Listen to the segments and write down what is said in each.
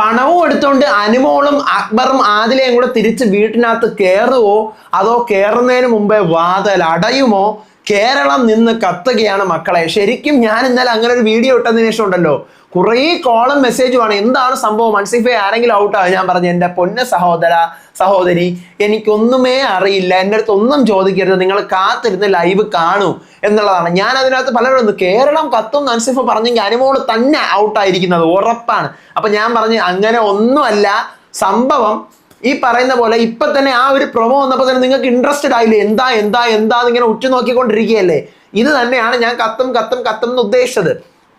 പണവും എടുത്തുകൊണ്ട് അനുമോളും അക്ബറും ആദിലയും കൂടെ തിരിച്ച് വീട്ടിനകത്ത് കയറുവോ അതോ കയറുന്നതിന് മുമ്പേ വാതൽ അടയുമോ? കേരളം നിന്ന് കത്തുകയാണ് മക്കളെ. ശരിക്കും ഞാൻ ഇന്നലെ അങ്ങനെ ഒരു വീഡിയോ ഇട്ടതിന് ശേഷം ഉണ്ടല്ലോ. കുറേ കോളം മെസ്സേജുമാണ് എന്താണ് സംഭവം? മൻസിഫെ ആരെങ്കിലും ഔട്ടാണ് ഞാൻ പറഞ്ഞു എന്റെ പൊന്ന സഹോദര സഹോദരി എനിക്കൊന്നുമേ അറിയില്ല. എന്റെ അടുത്ത് ഒന്നും ചോദിക്കരുത്. നിങ്ങൾ കാത്തിരുന്ന് ലൈവ് കാണൂ. എന്നുള്ളതാണ്. ഞാൻ അതിനകത്ത് പലരും കേരളം കത്തും മൻസിഫ പറഞ്ഞെങ്കിൽ അനുമോൾ തന്നെ ഔട്ടായിരിക്കുന്നത് ഉറപ്പാണ്. അപ്പൊ ഞാൻ പറഞ്ഞു അങ്ങനെ ഒന്നുമല്ല. സംഭവം ഈ പറയുന്ന പോലെ ഇപ്പൊ തന്നെ ആ ഒരു പ്രൊമോ വന്നപ്പോൾ തന്നെ നിങ്ങൾക്ക് ഇൻട്രസ്റ്റഡ് ആയില്ലേ? എന്താ എന്താ എന്താ ഇങ്ങനെ ഉറ്റുനോക്കിക്കൊണ്ടിരിക്കുകയല്ലേ ഇത് തന്നെയാണ് ഞാൻ കത്തും കത്തും കത്തും എന്ന് ഉദ്ദേശിച്ചത്.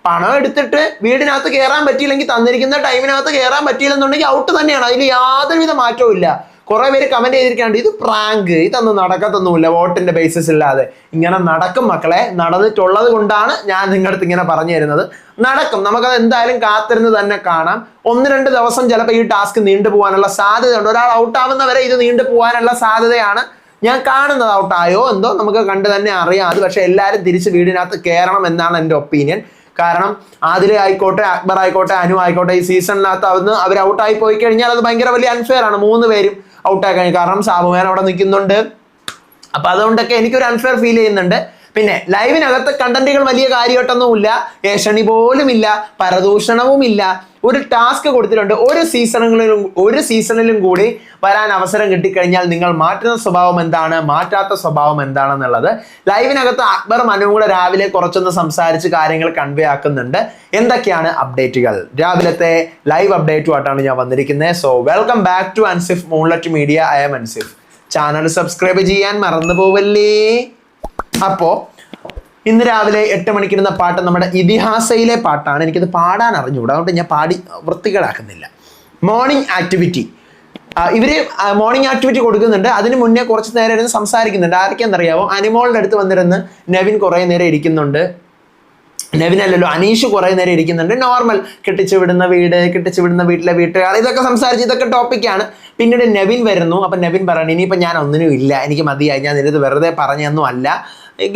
പണം എടുത്തിട്ട് വീടിനകത്ത് കയറാൻ പറ്റിയില്ലെങ്കിൽ തന്നിരിക്കുന്ന ടൈമിനകത്ത് കയറാൻ പറ്റിയില്ലെന്നുണ്ടെങ്കിൽ ഔട്ട് തന്നെയാണ്. അതിൽ യാതൊരുവിധ മാറ്റവും ഇല്ല. കുറെ പേര് കമന്റ് ചെയ്തിരിക്കാണ്ട് ഇത് പ്രാങ്ക് ഇതൊന്നും നടക്കത്തൊന്നുമില്ല. വോട്ടിന്റെ ബേസിസ് ഇല്ലാതെ. ഇങ്ങനെ നടക്കും മക്കളെ. നടന്നിട്ടുള്ളത് കൊണ്ടാണ് ഞാൻ നിങ്ങളുടെ അടുത്ത് ഇങ്ങനെ പറഞ്ഞു തരുന്നത്. നടക്കും. നമുക്കത് എന്തായാലും കാത്തിരുന്ന് തന്നെ കാണാം. ഒന്ന് രണ്ട് ദിവസം ചിലപ്പോൾ ഈ ടാസ്ക് നീണ്ടു പോകാനുള്ള സാധ്യതയുണ്ട്. ഒരാൾ ഔട്ടാവുന്നവരെ ഇത് നീണ്ടു പോകാനുള്ള സാധ്യതയാണ് ഞാൻ കാണുന്നത്. ഔട്ടായോ എന്തോ നമുക്ക് കണ്ട് തന്നെ അറിയാം. അത് പക്ഷെ എല്ലാവരും തിരിച്ച് വീടിനകത്ത് കയറണം എന്നാണ് എന്റെ ഒപ്പീനിയൻ കാരണം ആദിലെ ആയിക്കോട്ടെ അക്ബർ ആയിക്കോട്ടെ അനു ആയിക്കോട്ടെ ഈ സീസണിനകത്ത് അവർ ഔട്ടായി പോയി കഴിഞ്ഞാൽ അത് ഭയങ്കര വലിയ അൺഫെയർ ആണ്. മൂന്ന് പേരും ഔട്ടായി കഴിഞ്ഞു കാരണം സാബുമാൻ അവിടെ നിൽക്കുന്നുണ്ട്. അപ്പൊ അതുകൊണ്ടൊക്കെ എനിക്കൊരു അൺഫെയർ ഫീൽ ചെയ്യുന്നുണ്ട്. പിന്നെ ലൈവിനകത്ത് കണ്ടന്റുകൾ വലിയ കാര്യമായിട്ടൊന്നുമില്ല. ഏഷണി പോലും ഇല്ല പരദൂഷണവും ഇല്ല ഒരു ടാസ്ക് കൊടുത്തിട്ടുണ്ട്. ഒരു സീസണുകളിലും ഒരു സീസണിലും കൂടി വരാൻ അവസരം കിട്ടിക്കഴിഞ്ഞാൽ നിങ്ങൾ മാറ്റുന്ന സ്വഭാവം എന്താണ്? മാറ്റാത്ത സ്വഭാവം എന്താണെന്നുള്ളത് ലൈവിനകത്ത് അക്ബർ മനുവും കൂടെ രാവിലെ കുറച്ചൊന്ന് സംസാരിച്ച് കാര്യങ്ങൾ കൺവേ ആക്കുന്നുണ്ട്. എന്തൊക്കെയാണ് അപ്ഡേറ്റുകൾ രാവിലത്തെ ലൈവ് അപ്ഡേറ്റുമായിട്ടാണ് ഞാൻ വന്നിരിക്കുന്നത് so welcome back to Ansif moonlet media I M Ansif channel subscribe ചെയ്യാൻ മറന്നു പോവല്ലേ അപ്പോ ഇന്ന് രാവിലെ എട്ട് മണിക്കിരുന്ന പാട്ട് നമ്മുടെ ഇതിഹാസയിലെ പാട്ടാണ്. എനിക്കത് പാടാൻ അറിഞ്ഞുകൂടാ. അതുകൊണ്ട് ഞാൻ പാടി വൃത്തികളാക്കുന്നില്ല മോർണിംഗ് ആക്ടിവിറ്റി ഇവർ മോർണിംഗ് ആക്ടിവിറ്റി കൊടുക്കുന്നുണ്ട്. അതിന് മുന്നേ കുറച്ച് നേരം ഇരുന്ന് സംസാരിക്കുന്നുണ്ട്. ആർക്കെന്നറിയാവോ അനിമോളിന്റെ അടുത്ത് വന്നിരുന്ന് നെവിൻ കുറേ നേരം ഇരിക്കുന്നുണ്ട്. നെവിനല്ലല്ലോ അനീഷ് കുറേ നേരം ഇരിക്കുന്നുണ്ട്. നോർമൽ കെട്ടിച്ചു വിടുന്ന വീട് കെട്ടിച്ചു വിടുന്ന വീട്ടിലെ വീട്ടുകാർ ഇതൊക്കെ സംസാരിച്ച് ഇതൊക്കെ ടോപ്പിക്കാണ് പിന്നീട് നെവിൻ വരുന്നു. അപ്പം നെവിൻ പറയണം ഇനിയിപ്പോൾ ഞാൻ ഒന്നിനും ഇല്ല. എനിക്ക് മതിയായി. ഞാൻ നിരത് വെറുതെ പറഞ്ഞൊന്നും അല്ല.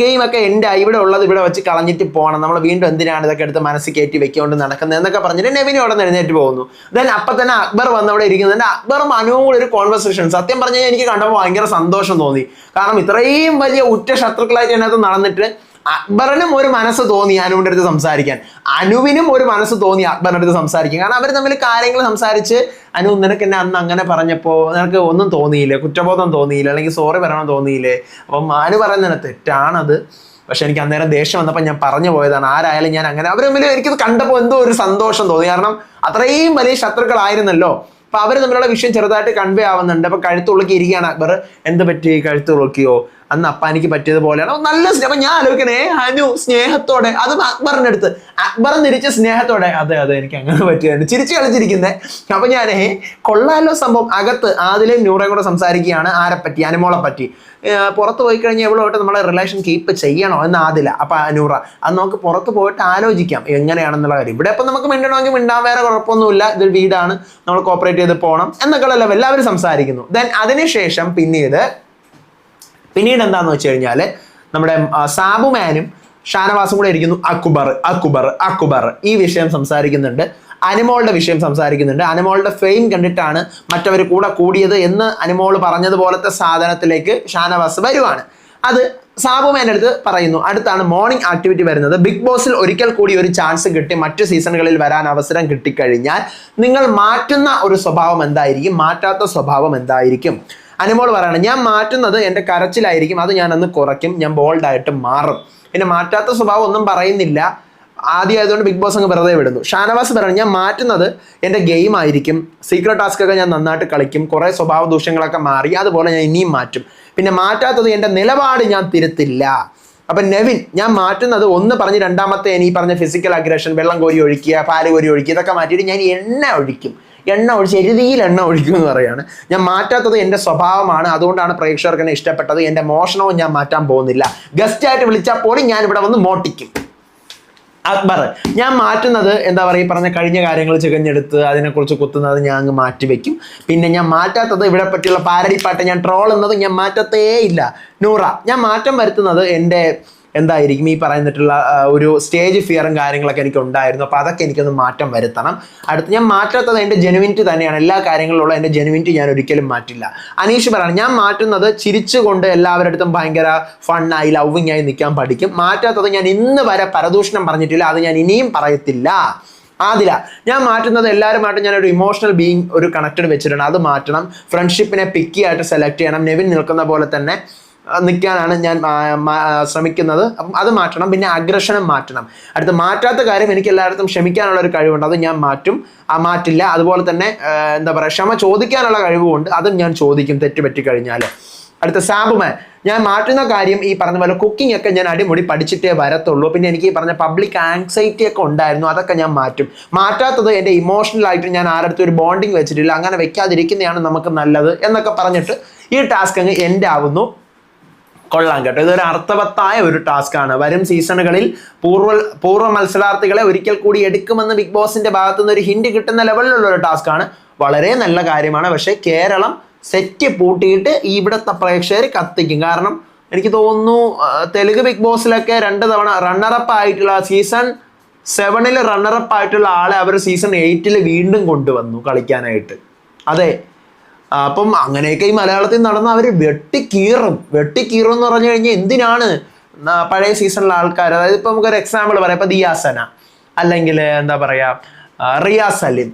ഗെയിമൊക്കെ എന്റെ ഇവിടെ ഉള്ളത് ഇവിടെ വെച്ച് കളഞ്ഞിട്ട് പോകണം. നമ്മൾ വീണ്ടും എന്തിനാണ് ഇതൊക്കെ എടുത്ത് മനസ്സിൽ കയറ്റി വെക്കൊണ്ട് നടക്കുന്നത് എന്നൊക്കെ പറഞ്ഞിട്ട് നെവിനെ അവിടെ എഴുന്നേറ്റ് പോകുന്നു. ദെൻ അപ്പം തന്നെ അക്ബർ വന്ന് അവിടെ ഇരിക്കുന്നുണ്ട് അക്ബറും അനുവും കൂടെ ഒരു കോൺവെർസേഷൻ സത്യം പറഞ്ഞു എനിക്ക് കണ്ടപ്പോൾ ഭയങ്കര സന്തോഷം തോന്നി. കാരണം ഇത്രയും വലിയ ഉറ്റ ശത്രുക്കളായിട്ട് അതിനകത്ത് നടന്നിട്ട് അക്ബറിനും ഒരു മനസ്സ് തോന്നി അനുവിന്റെ അടുത്ത് സംസാരിക്കാൻ. അനുവിനും ഒരു മനസ്സ് തോന്നി അക്ബറിന്റെ അടുത്ത് സംസാരിക്കാൻ. കാരണം അവർ തമ്മിൽ കാര്യങ്ങൾ സംസാരിച്ച് അനു നിനക്ക് എന്നെ അന്ന് അങ്ങനെ പറഞ്ഞപ്പോൾ നിനക്ക് ഒന്നും തോന്നിയില്ല? കുറ്റബോധം തോന്നിയില്ല? അല്ലെങ്കിൽ സോറി പറയണം തോന്നിയില്ലേ? അപ്പം അനു പറയുന്നതിന് തെറ്റാണത്. പക്ഷെ എനിക്ക് അന്നേരം ദേഷ്യം വന്നപ്പോൾ ഞാൻ പറഞ്ഞു പോയതാണ്. ആരായാലും ഞാൻ അങ്ങനെ അവർ തമ്മിൽ എനിക്കത് കണ്ടപ്പോൾ എന്തോ ഒരു സന്തോഷം തോന്നി. കാരണം അത്രയും വലിയ ശത്രുക്കളായിരുന്നല്ലോ. അപ്പൊ അവർ തമ്മിലുള്ള വിഷയം ചെറുതായിട്ട് കൺവേ ആവുന്നുണ്ട്. അപ്പൊ കഴുത്തുള്ളിക്ക് ഇരിക്കുകയാണ് അക്ബർ. എന്ത് പറ്റി? കഴുത്തുള്ളിക്കോ അന്ന് അപ്പാനിക്ക് പറ്റിയതുപോലെയാണ് പോലെയാണ്. നല്ല സ്നേഹം ഞാൻ ആലോചിക്കണേ അനു സ്നേഹത്തോടെ അത് അക്ബറിന്റെ അടുത്ത്. അക്ബർ തിരിച്ച് സ്നേഹത്തോടെ അതെ അതെ എനിക്ക് അങ്ങനെ പറ്റിയാണ് ചിരിച്ചു കളിച്ചിരിക്കുന്നത് അപ്പൊ ഞാൻ കൊള്ളാലോ സംഭവം അകത്ത് ആദിലേയും നൂറേയും കൂടെ സംസാരിക്കുകയാണ്. ആരെ പറ്റി? അനുമോളെ പറ്റി. പുറത്ത് പോയി കഴിഞ്ഞാൽ എവളോട്ട് നമ്മളെ റിലേഷൻ കീപ്പ് ചെയ്യണോ എന്ന് ആദില അപ്പൊ അനൂറ അത് നമുക്ക് പുറത്ത് പോയിട്ട് ആലോചിക്കാം എങ്ങനെയാണെന്നുള്ള കാര്യം. ഇവിടെ ഇപ്പം നമുക്ക് മിണ്ടണമെങ്കിൽ മിണ്ടാൻ വേറെ കുഴപ്പമൊന്നുമില്ല. ഇത് വീടാണ്. നമ്മൾ കോപ്പറേറ്റ് ചെയ്ത് പോകണം എന്നൊക്കെയുള്ള എല്ലാവരും സംസാരിക്കുന്നു. ദെൻ അതിനുശേഷം പിന്നീട് പിന്നീട് എന്താന്ന് വെച്ച് കഴിഞ്ഞാൽ നമ്മുടെ സാബുമാനും ഷാനവാസും കൂടെ ഇരിക്കുന്നു അക്ബർ അക്ബർ അക്ബർ. ഈ വിഷയം സംസാരിക്കുന്നുണ്ട്. അനിമോളുടെ വിഷയം സംസാരിക്കുന്നുണ്ട്. അനിമോളുടെ ഫെയിം കണ്ടിട്ടാണ് മറ്റവർ കൂടെ കൂടിയത് എന്ന് അനിമോൾ പറഞ്ഞതുപോലത്തെ സാധനത്തിലേക്ക് ഷാനവാസ് വരുവാണ്. അത് സാബുമേന്റെ അടുത്ത് പറയുന്നു. അടുത്താണ് മോർണിംഗ് ആക്ടിവിറ്റി വരുന്നത്. ബിഗ് ബോസിൽ ഒരിക്കൽ കൂടി ഒരു ചാൻസ് കിട്ടി. മറ്റ് സീസണുകളിൽ വരാൻ അവസരം കിട്ടിക്കഴിഞ്ഞാൽ നിങ്ങൾ മാറ്റുന്ന ഒരു സ്വഭാവം എന്തായിരിക്കും? മാറ്റാത്ത സ്വഭാവം എന്തായിരിക്കും? അനുമോൾ പറയണം ഞാൻ മാറ്റുന്നത് എന്റെ കരച്ചിലായിരിക്കും അത് ഞാൻ അന്ന് കുറയ്ക്കും ഞാൻ ബോൾഡായിട്ട് മാറും. പിന്നെ മാറ്റാത്ത സ്വഭാവം ഒന്നും പറയുന്നില്ല. ആദ്യമായതുകൊണ്ട് ബിഗ് ബോസ് അങ്ങ് വെറുതെ വിടുന്നു. ഷാനവാസ് പറയണം ഞാൻ മാറ്റുന്നത് എന്റെ ഗെയിം ആയിരിക്കും സീക്രട്ട് ടാസ്ക് ഒക്കെ ഞാൻ നന്നായിട്ട് കളിക്കും കുറേ സ്വഭാവ ദൂഷ്യങ്ങളൊക്കെ മാറി അതുപോലെ ഞാൻ ഇനിയും മാറ്റും. പിന്നെ മാറ്റാത്തത് എന്റെ നിലപാട് ഞാൻ തിരുത്തില്ല. അപ്പൊ നെവിൻ ഞാൻ മാറ്റുന്നത് ഒന്ന് പറഞ്ഞ് രണ്ടാമത്തെ ഈ പറഞ്ഞ ഫിസിക്കൽ അഗ്രഷൻ വെള്ളം കോരി ഒഴിക്കുക പാൽ കോരി ഒഴിക്കുക ഇതൊക്കെ മാറ്റിയിട്ട് ഞാൻ എണ്ണ ഒഴിക്കും. എണ്ണ ഒഴിച്ച് എരുതിയിൽ എണ്ണ ഒഴിക്കും എന്ന് പറയാണ്. ഞാൻ മാറ്റാത്തത് എന്റെ സ്വഭാവമാണ്. അതുകൊണ്ടാണ് പ്രേക്ഷകർക്ക് എന്നെ ഇഷ്ടപ്പെട്ടത്. എന്റെ മോഷണവും ഞാൻ മാറ്റാൻ പോകുന്നില്ല. ഗസ്റ്റായിട്ട് വിളിച്ചാൽ പോലും ഞാൻ ഇവിടെ വന്ന് മോട്ടിക്കും. അക്ബർ ഞാൻ മാറ്റുന്നത് എന്താ പറയുക? പറഞ്ഞ കഴിഞ്ഞ കാര്യങ്ങൾ ചികഞ്ഞെടുത്ത് അതിനെക്കുറിച്ച് കുത്തുന്നത് ഞാൻ അങ്ങ് മാറ്റി വെക്കും. പിന്നെ ഞാൻ മാറ്റാത്തത് ഇവിടെ പറ്റിയുള്ള പാരടിപ്പാട്ട് ഞാൻ ട്രോൾ എന്നത് ഞാൻ മാറ്റത്തേ ഇല്ല. നൂറ. ഞാൻ മാറ്റം വരുത്തുന്നത് എന്റെ എന്തായിരിക്കും ഈ പറയുന്നിട്ടുള്ള ഒരു സ്റ്റേജ് ഫിയറും കാര്യങ്ങളൊക്കെ എനിക്ക് ഉണ്ടായിരുന്നു അപ്പോൾ അതൊക്കെ എനിക്കൊന്ന് മാറ്റം വരുത്തണം. അടുത്ത് ഞാൻ മാറ്റാത്തത് എന്റെ ജെനുവിനിറ്റി തന്നെയാണ്. എല്ലാ കാര്യങ്ങളിലുള്ള എന്റെ ജെനുവിനിറ്റി ഞാൻ ഒരിക്കലും മാറ്റില്ല. അനീഷ് പറയണം ഞാൻ മാറ്റുന്നത് ചിരിച്ചുകൊണ്ട് എല്ലാവരുടെ അടുത്തും ഭയങ്കര ഫണ്ണായി ലവിങ് ആയി നിൽക്കാൻ പഠിക്കും. മാറ്റാത്തത് ഞാൻ ഇന്ന് വരെ പരദൂഷണം പറഞ്ഞിട്ടില്ല. അത് ഞാൻ ഇനിയും പറയത്തില്ല. ആദില ഞാൻ മാറ്റുന്നത് എല്ലാവരുമായിട്ടും ഞാൻ ഒരു ഇമോഷണൽ ബീങ് ഒരു കണക്റ്റഡ് വെച്ചിട്ടുണ്ട് അത് മാറ്റണം. ഫ്രണ്ട്ഷിപ്പിനെ പിക്കി ആയിട്ട് സെലക്ട് ചെയ്യണം. നെവിൻ നിൽക്കുന്ന പോലെ തന്നെ നിൽക്കാനാണ് ഞാൻ ശ്രമിക്കുന്നത്. അപ്പം അത് മാറ്റണം പിന്നെ അഗ്രഷനും മാറ്റണം. അടുത്ത മാറ്റാത്ത കാര്യം എനിക്ക് എല്ലായിടത്തും ക്ഷമിക്കാനുള്ള ഒരു കഴിവുണ്ട് അത് ഞാൻ മാറ്റും. ആ മാറ്റില്ല അതുപോലെ തന്നെ എന്താ പറയുക ക്ഷമ ചോദിക്കാനുള്ള കഴിവുമുണ്ട് അതും ഞാൻ ചോദിക്കും തെറ്റുപറ്റി കഴിഞ്ഞാൽ. അടുത്ത സാബുമാൻ ഞാൻ മാറ്റുന്ന കാര്യം ഈ പറഞ്ഞ പോലെ കുക്കിംഗ് ഒക്കെ ഞാൻ അടിമുടി പഠിച്ചിട്ടേ വരത്തുള്ളൂ. പിന്നെ എനിക്ക് ഈ പറഞ്ഞ പബ്ലിക് ആങ്സൈറ്റി ഒക്കെ ഉണ്ടായിരുന്നു അതൊക്കെ ഞാൻ മാറ്റും. മാറ്റാത്തത് എന്റെ ഇമോഷണൽ ആയിട്ട് ഞാൻ ആരുടെ ഒരു ബോണ്ടിങ് വെച്ചിട്ടില്ല അങ്ങനെ വെക്കാതിരിക്കുന്നതാണ് നമുക്ക് നല്ലത് എന്നൊക്കെ പറഞ്ഞിട്ട് ഈ ടാസ്ക് അങ്ങ് എന്റെ ആവുന്നു. കൊള്ളാം കേട്ടോ. ഇതൊരു അർത്ഥവത്തായ ഒരു ടാസ്ക് ആണ് വരും സീസണുകളിൽ പൂർവ പൂർവ മത്സരാർത്ഥികളെ ഒരിക്കൽ കൂടി എടുക്കുമെന്ന് ബിഗ് ബോസിന്റെ ഭാഗത്തു നിന്ന് ഒരു ഹിന്റ് കിട്ടുന്ന ലെവലിലുള്ള ഒരു ടാസ്ക് ആണ് വളരെ നല്ല കാര്യമാണ്. പക്ഷേ കേരളം സെറ്റ് പൂട്ടിയിട്ട് ഇവിടുത്തെ പ്രേക്ഷകർ കത്തിക്കും. കാരണം എനിക്ക് തോന്നുന്നു തെലുങ്ക് ബിഗ് ബോസിലൊക്കെ രണ്ട് തവണ റണ്ണറപ്പ് ആയിട്ടുള്ള സീസൺ സെവനിൽ റണ്ണറപ്പ് ആയിട്ടുള്ള ആളെ അവർ സീസൺ എയ്റ്റിൽ വീണ്ടും കൊണ്ടുവന്നു കളിക്കാനായിട്ട്. അതെ അപ്പം അങ്ങനെയൊക്കെ ഈ മലയാളത്തിൽ നടന്ന അവർ വെട്ടിക്കീറും. വെട്ടിക്കീറും എന്ന് പറഞ്ഞു കഴിഞ്ഞാൽ എന്തിനാണ്? പഴയ സീസണിലെ ആൾക്കാർ അതായത് ഇപ്പൊ നമുക്കൊരു എക്സാമ്പിൾ പറയാം. ഇപ്പൊ ദിയാസന അല്ലെങ്കിൽ എന്താ പറയാ റിയാസ് സലിം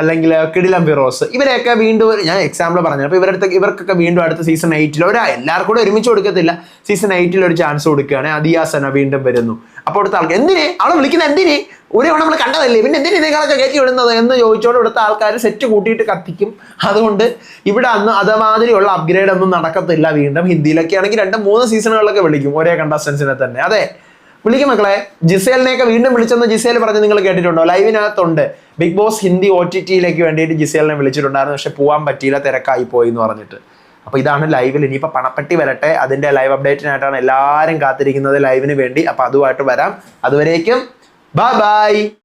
അല്ലെങ്കിൽ കിടിലം ഫിറോസ്. ഇവരെയൊക്കെ വീണ്ടും ഞാൻ എക്സാമ്പിൾ പറഞ്ഞു അപ്പോൾ ഇവരുടെ ഇവർക്കൊക്കെ വീണ്ടും അടുത്ത സീസൺ എയ്റ്റിൽ ഒരാ എല്ലാവർക്കും കൂടെ ഒരുമിച്ച് കൊടുക്കത്തില്ല. സീസൺ എയ്റ്റിൽ ഒരു ചാൻസ് കൊടുക്കുകയാണെങ്കിൽ അതിയാസന വീണ്ടും വരുന്നു. അപ്പോൾ അടുത്ത ആൾക്കാർ എന്തിനെ? അവളെ വിളിക്കുന്നത് എന്തിനെ? ഒരു തവണ നമ്മൾ കണ്ടതല്ലേ? പിന്നെ എന്തിനെ നിങ്ങളൊക്കെ കയറ്റി വിടുന്നത് എന്ന് ചോദിച്ചോണ്ട് ഇവിടുത്തെ ആൾക്കാർ സെറ്റ് കൂട്ടിയിട്ട് കത്തിക്കും. അതുകൊണ്ട് ഇവിടെ അന്ന് അതമാതിരിയുള്ള അപ്ഗ്രേഡ് ഒന്നും നടക്കത്തില്ല വീണ്ടും. ഹിന്ദിയിലൊക്കെ ആണെങ്കിൽ രണ്ട് മൂന്ന് സീസണുകളിലൊക്കെ വിളിക്കും. ഒരേ കണ്ടസ്റ്റൻസിനെ തന്നെ. അതെ. വിളിക്കും മക്കളെ. ജിസേലിനെയൊക്കെ വീണ്ടും വിളിച്ചെന്ന് ജിസേൽ പറഞ്ഞ് നിങ്ങൾ കേട്ടിട്ടുണ്ടോ? ലൈവിനകത്തുണ്ട് big boss Hindi O T ടിയിലേക്ക് വേണ്ടിയിട്ട് ജിസേലിനെ വിളിച്ചിട്ടുണ്ടായിരുന്നു. പക്ഷെ പോകാൻ പറ്റിയില്ല തിരക്കായി പോയി എന്ന് പറഞ്ഞിട്ട്. അപ്പോൾ ഇതാണ് ലൈവിൽ ഇനിയിപ്പോൾ പണപ്പെട്ടി വരട്ടെ. അതിന്റെ ലൈവ് അപ്ഡേറ്റിനായിട്ടാണ് എല്ലാവരും കാത്തിരിക്കുന്നത് ലൈവിന് വേണ്ടി. അപ്പോൾ അതുമായിട്ട് വരാം. അതുവരേക്കും ബൈ ബൈ